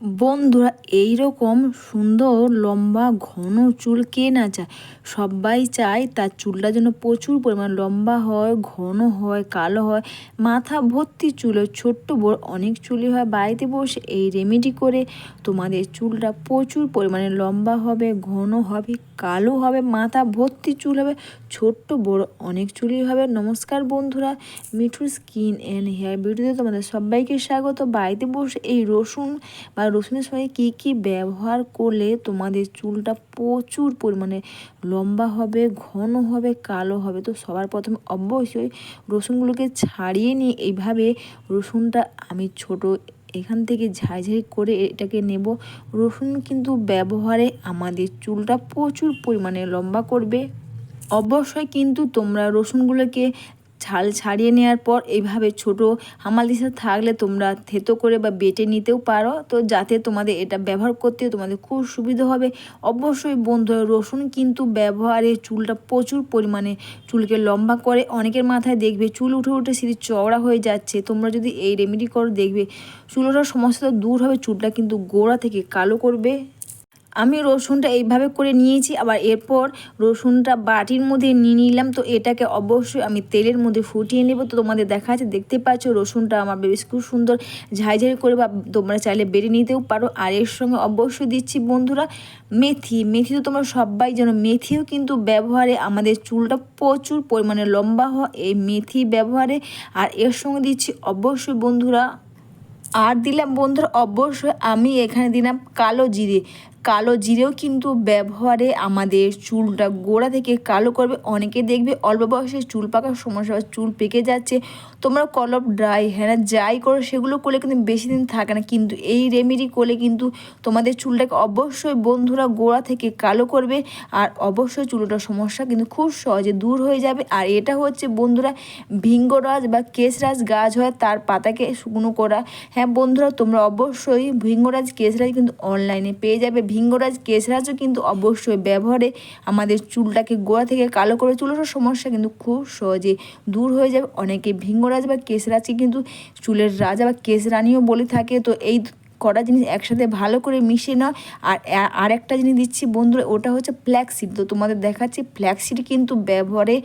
বন্ধুরা, এইরকম সুন্দর, লম্বা, ঘন চুল কে না চায়? সবাই চায় তার চুলটা যেন প্রচুর পরিমাণ লম্বা হয়, ঘন হয়, কালো হয়। মাথা ভর্তি চুল হয় ছোট্ট বড় অনেক চুলই হয়। বাড়িতে বসে এই রেমেডি করে তোমাদের চুলটা প্রচুর পরিমাণে লম্বা হবে, ঘন হবে, কালো হবে, মাথা ভর্তি চুল হবে, ছোট্ট বড় অনেক চুলই হবে। নমস্কার বন্ধুরা মিঠু স্কিন অ্যান্ড হেয়ার বিউটিতে তোমাদের সবাইকে স্বাগত। বাড়িতে বসে এই রসুন বা রসুনের সঙ্গে কী কী ব্যবহার করলে তোমাদের চুলটা প্রচুর পরিমাণে লম্বা হবে, ঘন হবে, কালো হবে? তো সবার প্রথমে অবশ্যই রসুনগুলোকে ছাড়িয়ে নিয়ে এইভাবে রসুনটা আমি ছোট, এখান থেকে ঝাইঝাই করে এটাকে নেব। রসুন কিন্তু ব্যবহারে আমাদের চুলটা প্রচুর পরিমাণে লম্বা করবে। অবশ্যই কিন্তু তোমরা রসুনগুলোকে ছাল ছাড়িয়ে নেওয়ার পর এইভাবে ছোট হামালিসা থাকলে তোমরা থেতো করে বা বেটে নিতেও পারো। তো যাতে তোমাদের এটা ব্যবহার করতে তোমাদের খুব সুবিধা হবে। অবশ্যই বন্ধু, রসুন কিন্তু ব্যবহারে চুলটা প্রচুর পরিমাণে চুলকে লম্বা করে। অনেকের মাথায় দেখবে চুল উঠে উঠে সিঁড়ি চওড়া হয়ে যাচ্ছে। তোমরা যদি এই রেমেডি করো দেখবে চুলোটার সমস্যা দূর হবে, চুলটা কিন্তু গোড়া থেকে কালো করবে। আমি রসুনটা এইভাবে করে নিয়েছি, আবার এরপর রসুনটা বাটির মধ্যে নিয়ে নিলাম। তো এটাকে অবশ্যই আমি তেলের মধ্যে ফুটিয়ে নেব। তো তোমাদের দেখা যাচ্ছে দেখতে পাচ্ছ রসুনটা আমার বেশ খুব সুন্দর ঝাইঝাই করে বা তোমরা চাইলে বেড়ে নিতেও পারো। আর এর সঙ্গে অবশ্যই দিচ্ছি বন্ধুরা মেথি। মেথি তো তোমরা সবাই জানো, মেথিও কিন্তু ব্যবহারে আমাদের চুলটা প্রচুর পরিমাণে লম্বা হয় এই মেথি ব্যবহারে। আর এর সঙ্গে দিচ্ছি অবশ্যই বন্ধুরা, আর দিলাম বন্ধুরা, অবশ্যই আমি এখানে দিলাম কালো জিরে। কালো জিরেও কিন্তু ব্যবহারে আমাদের চুলটা গোড়া থেকে কালো করবে। অনেকে দেখবে অল্প বয়সে চুল পাকার সমস্যা চুল পেকে যাচ্ছে। তোমরা কলপ ড্রাই হ্যাঁ যাই করো, সেগুলো করলে কিন্তু বেশি দিন থাকে না। কিন্তু এই রেমেডি করলে কিন্তু তোমাদের চুলটাকে অবশ্যই বন্ধুরা গোড়া থেকে কালো করবে আর অবশ্যই চুলটার সমস্যা কিন্তু খুব সহজে দূর হয়ে যাবে। আর এটা হচ্ছে বন্ধুরা ভিঙ্গরাজ বা কেশরাজ গাছ হয়, তার পাতাকে শুকনো করা। হ্যাঁ বন্ধুরা, তোমরা অবশ্যই ভিঙ্গরাজ, কেশরাজ কিন্তু অনলাইনে পেয়ে যাবে। ভিঙ্গরাজ কেশরাজও কিন্তু অবশ্যই ব্যবহারে আমাদের চুলটাকে গোড়া থেকে কালো করে চুলের সমস্যা কিন্তু খুব সহজে দূর হয়ে যাবে। অনেকে ভিঙ্গরাজ বা কেশরাজকে কিন্তু চুলের রাজা বা কেশরানিও বলে থাকে। তো এই কটা জিনিস একসাথে ভালো করে মিশিয়ে নাও। আর আর একটা জিনিস দিচ্ছি বন্ধুরা, ওটা হচ্ছে ফ্ল্যাক্সিড তো তোমাদের দেখাচ্ছি ফ্ল্যাক্সিড কিন্তু ব্যবহারে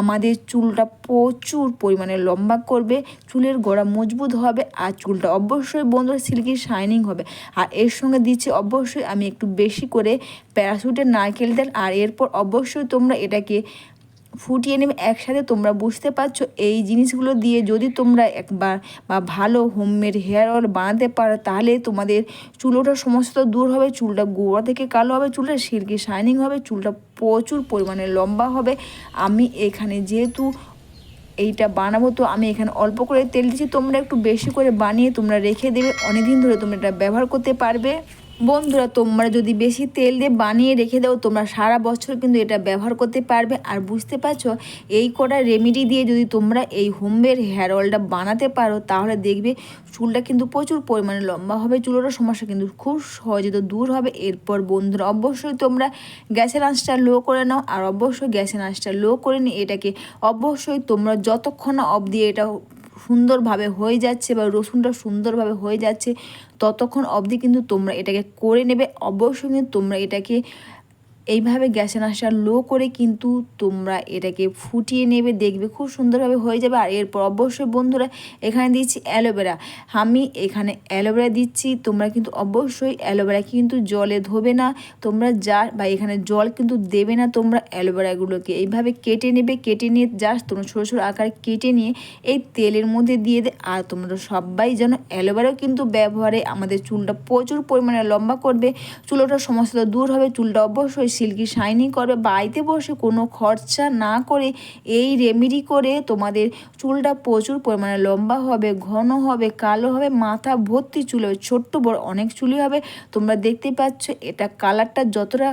আমাদের চুলটা প্রচুর পরিমাণে লম্বা করবে, চুলের গোড়া মজবুত হবে আর চুলটা অবশ্যই বন্ধুরা সিল্কি শাইনিং হবে। আর এর সঙ্গে দিচ্ছি অবশ্যই আমি একটু বেশি করে প্যারাশুটের নারকেল তেল। আর এরপর অবশ্যই তোমরা এটাকে ফুটিয়ে নেবে, একসাথে তোমরা বুঝতে পারছ এই জিনিসগুলো দিয়ে যদি তোমরা একবার বা ভালো হোমমেড হেয়ার অয়েল বানাতে পারো, তাহলে তোমাদের চুলোটার সমস্ত দূর হবে, চুলটা গোড়া থেকে কালো হবে, চুলটা সিল্কি শাইনিং হবে, চুলটা প্রচুর পরিমাণে লম্বা হবে। আমি এখানে যেহেতু এইটা বানাবো, তো আমি এখানে অল্প করে তেল দিচ্ছি, তোমরা একটু বেশি করে বানিয়ে তোমরা রেখে দেবে, অনেকদিন ধরে তোমরা এটা ব্যবহার করতে পারবে। বন্ধুরা, তোমরা যদি বেশি তেল দিয়ে বানিয়ে রেখে দাও, তোমরা সারা বছর কিন্তু এটা ব্যবহার করতে পারবে। আর বুঝতে পারছ, এই কটা রেমেডি দিয়ে যদি তোমরা এই হোমমেড হেয়ার অয়েলটা বানাতে পারো, তাহলে দেখবে চুলটা কিন্তু প্রচুর পরিমাণে লম্বা হবে, চুলেরও সমস্যা কিন্তু খুব সহজে তো দূর হবে। এরপর বন্ধুরা, অবশ্যই তোমরা গ্যাসের আঁচটা লো করে নাও, আর অবশ্যই গ্যাসের আঁচটা লো করে নিয়ে এটাকে অবশ্যই তোমরা যতক্ষণ অবধি এটা সুন্দরভাবে হয়ে যাচ্ছে বা রসুনটা সুন্দরভাবে হয়ে যাচ্ছে, ততক্ষণ অবধি কিন্তু তোমরা এটাকে করে নেবে। অবশ্যই তোমরা এটাকে এইভাবে গ্যাসের আশা লো করে কিন্তু তোমরা এটাকে ফুটিয়ে নেবে, দেখবে খুব সুন্দরভাবে হয়ে যাবে। আর এরপর অবশ্যই বন্ধুরা এখানে দিচ্ছি অ্যালোভেরা। আমি এখানে অ্যালোভেরা দিচ্ছি, তোমরা কিন্তু অবশ্যই অ্যালোভেরা কিন্তু জলে ধোবে না। তোমরা যা বা এখানে জল কিন্তু দেবে না, তোমরা অ্যালোভেরাগুলোকে। এইভাবে কেটে নেবে, কেটে নিয়ে জাস্ট তোমরা ছোটো ছোটো আকার কেটে নিয়ে এই তেলের মধ্যে দিয়ে দে। আর তোমরা সবাই যেন অ্যালোভেরাও কিন্তু ব্যবহারে। আমাদের চুলটা প্রচুর পরিমাণে লম্বা করবে চুলোটার সমস্যা দূর হবে, চুলটা অবশ্যই সিল্কি শাইনিং করবে, বাড়িতে বসে কোনো খরচা না করে এই রেমেডি করে তোমাদের চুলটা প্রচুর পরিমাণে লম্বা হবে, ঘন হবে, কালো হবে, মাথা ভর্তি চুল হবে, ছোট্ট বড় অনেক চুলই হবে। তোমরা দেখতে পাচ্ছ এটা কালারটা যতটা,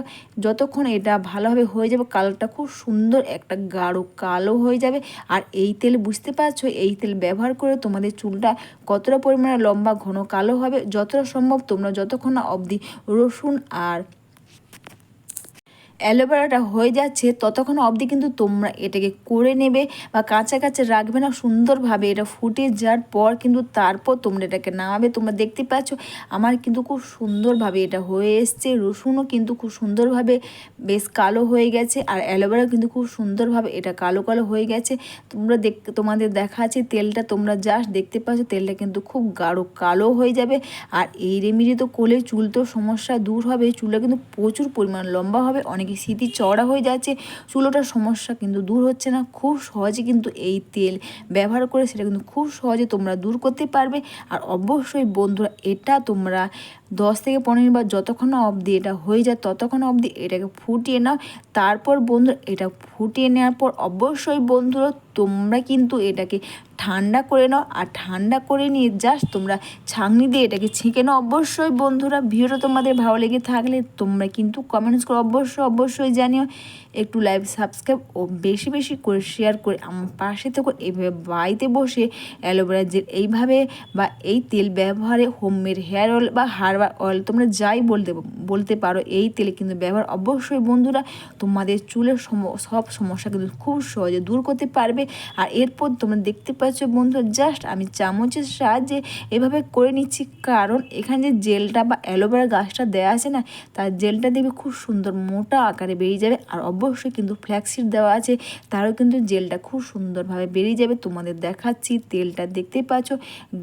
যতক্ষণ এটা ভালোভাবে হয়ে যাবে কালারটা খুব সুন্দর একটা গাঢ় কালো হয়ে যাবে। আর এই তেল বুঝতে পারছ, এই তেল ব্যবহার করে তোমাদের চুলটা কতটা পরিমাণে লম্বা, ঘন, কালো হবে, যতটা সম্ভব তোমরা যতক্ষণ না অবধি রসুন আর অ্যালোভেরাটা হয়ে যাচ্ছে, ততক্ষণ অবধি কিন্তু তোমরা এটাকে করে নেবে বা কাঁচা কাঁচা রাখবে না, সুন্দরভাবে এটা ফুটে যাওয়ার পর কিন্তু তারপর তোমরা এটাকে নামাবে। তোমরা দেখতে পাচ্ছ, আমার কিন্তু খুব সুন্দরভাবে এটা হয়ে এসছে, রসুনও কিন্তু খুব সুন্দরভাবে বেশ কালো হয়ে গেছে, আর অ্যালোভেরা কিন্তু খুব সুন্দরভাবে এটা কালো কালো হয়ে গেছে। তোমরা দেখ, তোমাদের দেখা আছে, তেলটা তোমরা জাস্ট দেখতে পাচ্ছ, তেলটা কিন্তু খুব গাঢ় কালো হয়ে যাবে। আর এই রেমিডি তো কোলে চুল তো সমস্যা দূর হবে, চুলটা কিন্তু প্রচুর পরিমাণ লম্বা হবে, অনেকে স্মৃতি চড়া হয়ে যাচ্ছে, চুলোটার সমস্যা কিন্তু দূর হচ্ছে না, খুব সহজে কিন্তু এই তেল ব্যবহার করে সেটা কিন্তু খুব সহজে তোমরা দূর করতে পারবে। আর অবশ্যই বন্ধুরা, এটা তোমরা দশ থেকে পনেরো বার যতক্ষণ অবধি এটা হয়ে যায়, ততক্ষণ অবধি এটাকে ফুটিয়ে নাও। তারপর বন্ধুরা এটা ফুটিয়ে নেওয়ার পর অবশ্যই বন্ধুরা, তোমরা কিন্তু এটাকে ঠান্ডা করে নাও। আর ঠান্ডা করে নিয়ে জাস্ট তোমরা ছাঁকনি দিয়ে এটাকে ছেঁকে নাও। অবশ্যই বন্ধুরা, ভিডিওটা তোমাদের ভালো লেগে থাকলে তোমরা কিন্তু কমেন্টস করে অবশ্যই অবশ্যই জানিও। একটু লাইভ সাবস্ক্রাইব ও বেশি বেশি করে শেয়ার করে আমার পাশে থেকে। এভাবে বাড়িতে বসে অ্যালোভেরা জেল এইভাবে বা এই তেল ব্যবহারে হোমমেড হেয়ার অয়েল বা হার্বাল অয়েল তোমরা যাই বলতে বলতে পারো এই তেলে, কিন্তু ব্যবহার অবশ্যই বন্ধুরা তোমাদের চুলের সব সমস্যা কিন্তু খুব সহজে দূর করতে পারবে। আর এরপর তোমরা দেখতে পাচ্ছ বন্ধুরা জাস্ট আমি চামচের সাহায্যে এভাবে করে নিচ্ছি। কারণ এখানে যে জেলটা বা অ্যালোভেরা গাছটা দেওয়া আছে না, তার জেলটা দেখবে খুব সুন্দর মোটা আকারে বেরিয়ে যাবে। আর অবশ্যই কিন্তু ফ্ল্যাক্সিড দেওয়া আছে, তারও কিন্তু জেলটা খুব সুন্দরভাবে বেরিয়ে যাবে। তোমাদের দেখাচ্ছি, তেলটা দেখতে পাচ্ছ,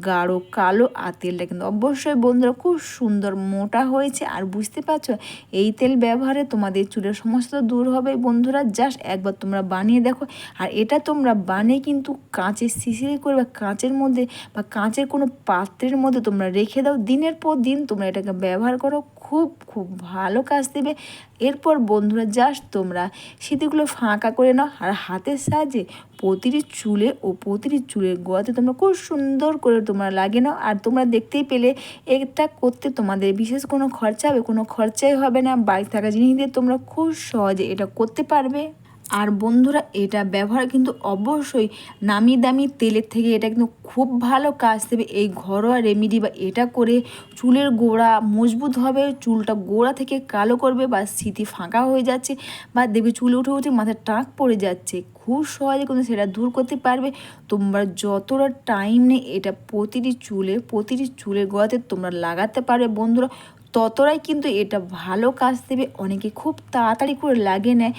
গাঢ় কালো, আর তেলটা কিন্তু অবশ্যই বন্ধুরা খুব সুন্দর মোটা হয়েছে। আর বুঝতে পারছ, এই তেল ব্যবহারে তোমাদের চুলের সমস্ত দূর হবে বন্ধুরা। জাস্ট একবার তোমরা বানিয়ে দেখো। আর এটা তোমরা বানিয়ে কিন্তু কাঁচের শিশিরে করে বা কাঁচের মধ্যে বা কাঁচের কোনো পাত্রের মধ্যে তোমরা রেখে দাও। দিনের পর দিন তোমরা এটাকে ব্যবহার করো। খুব খুব ভালো কাজ দেবে। এরপর বন্ধুরা জাস্ট তোমরা সেদিগুলো ফাঁকা করে নাও আর হাতের সাহায্যে প্রতিটি চুলে ও প্রতিটি চুলের গোয়াতে তোমরা খুব সুন্দর করে তোমরা লাগে নাও। আর তোমরা দেখতেই পেলে এটা করতে তোমাদের বিশেষ কোনো খরচা হবে, কোনো খরচাই হবে না। বাড়ি থাকা জিনিস দিয়ে তোমরা খুব সহজে এটা করতে পারবে। আর বন্ধুরা, এটা ব্যবহার কিন্তু অবশ্যই নামি দামি তেলের থেকে এটা কিন্তু খুব ভালো কাজ দেবে। এই ঘরোয়া রেমিডি বা এটা করে চুলের গোড়া মজবুত হবে, চুলটা গোড়া থেকে কালো করবে বা স্মৃতি ফাঁকা হয়ে যাচ্ছে বা দেখবে চুলে উঠে উঠে মাথায় টাক পড়ে যাচ্ছে। খুব সহজে কিন্তু সেটা দূর করতে পারবে। তোমরা যতটা টাইম নেই এটা প্রতিটি চুলে, প্রতিটি চুলের গোড়াতে তোমরা লাগাতে পারবে বন্ধুরা, ততটাই কিন্তু এটা ভালো কাজ দেবে। অনেকে খুব তাড়াতাড়ি করে লাগে নেয়।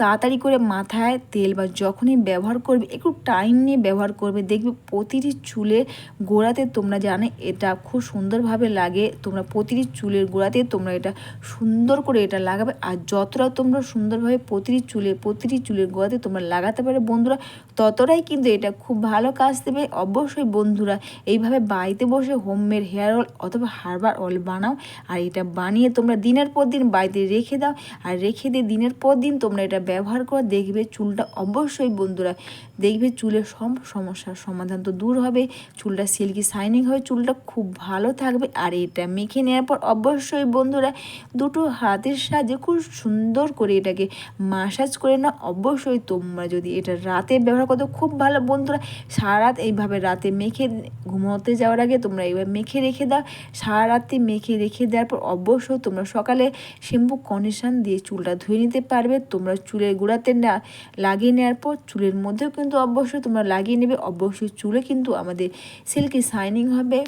তাড়াতাড়ি করে মাথায় তেল বা যখনই ব্যবহার করবে, একটু টাইম নিয়ে ব্যবহার করবে। দেখবে প্রতিটি চুলের গোড়াতে তোমরা জানে এটা খুব সুন্দরভাবে লাগে। তোমরা প্রতিটি চুলের গোড়াতে তোমরা এটা সুন্দর করে এটা লাগাবে। আর যতটা তোমরা সুন্দরভাবে প্রতিটি চুলে, প্রতিটি চুলের গোড়াতে তোমরা লাগাতে পারে বন্ধুরা, ততটাই কিন্তু এটা খুব ভালো কাজ দেবে। অবশ্যই বন্ধুরা, এইভাবে বাড়িতে বসে হোমমেড হেয়ার অয়েল অথবা হার্বার অয়েল বানাও আর এটা বানিয়ে তোমরা দিনের পর দিন বাড়িতে রেখে দাও। আর রেখে দিয়ে দিনের পর দিন তোমরা এটা ব্যবহার করে দেখবে চুলটা অবশ্যই বন্ধুরা, দেখবে চুলের সব সমস্যার সমাধান তো দূর হবে, চুলটা সিল্কি শাইনিং হবে, চুলটা খুব ভালো থাকবে আর এটা মেখে নেওয়ার পর অবশ্যই বন্ধুরা দুটো হাতের সাহায্যে খুব সুন্দর করে এটাকে মাসাজ করে না অবশ্যই তোমরা যদি এটা রাতে ব্যবহার করো খুব ভালো বন্ধুরা সারা রাত এইভাবে রাতে মেখে ঘুমোতে যাওয়ার আগে তোমরা এইভাবে মেখে রেখে দাও। সারা রাতে মেখে রেখে দেওয়ার পর অবশ্যই তোমরা সকালে শ্যাম্পু কন্ডিশন দিয়ে চুলটা ধুয়ে নিতে পারবে, তোমরা চুলের গোড়াতে না লাগিয়ে নেওয়ার পর চুলের মধ্যেও কিন্তু অবশ্যই তোমরা লাগিয়ে নেবে। অবশ্যই চুলে কিন্তু আমাদের সিল্কি শাইনিং হবে।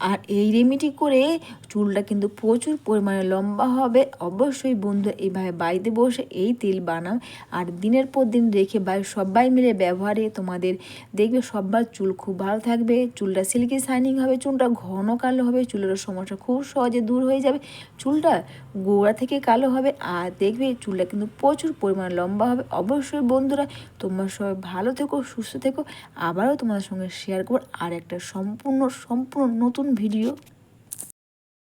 আর এই রেমিডি করে চুলটা কিন্তু প্রচুর পরিমাণে লম্বা হবে। অবশ্যই বন্ধু এইভাবে বাড়িতে বসে এই তেল বানাও। আর দিনের পর দিন রেখে বাই সবাই মিলে ব্যবহারে তোমাদের দেখবে সবার চুল খুব ভালো থাকবে। চুলটা সিল্কি শাইনিং হবে, চুলটা ঘন কালো হবে, চুলের সমস্যা খুব সহজে দূর হয়ে যাবে। চুলটা গোড়া থেকে কালো হবে আর দেখবে চুলটা কিন্তু প্রচুর পরিমাণে লম্বা হবে। অবশ্যই বন্ধুরা, তোমরা সবাই ভালো থেকো, সুস্থ থেকো। আবারও তোমাদের সঙ্গে শেয়ার করব। আর একটা সম্পূর্ণ সম্পূর্ণ নতুন ভিডিও